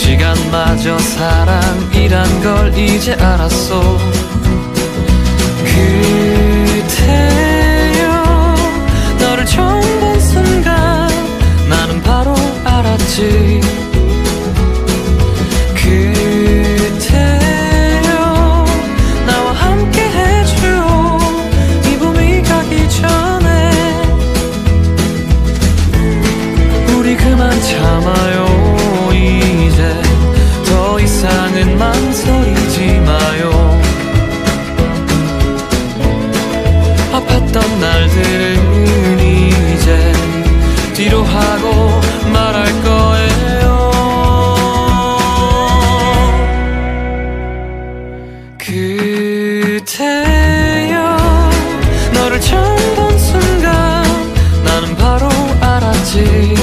시간마저 사랑이란 걸 이제 알았어 그대여 너를 처음 본 순간 나는 바로 알았지. 그대여 나와 함께 해줘 이 봄이 가기 전에 우리 그만 참아요 뒤로 하고 말할 거예요. 그대여 너를 처음 본 순간 나는 바로 알았지.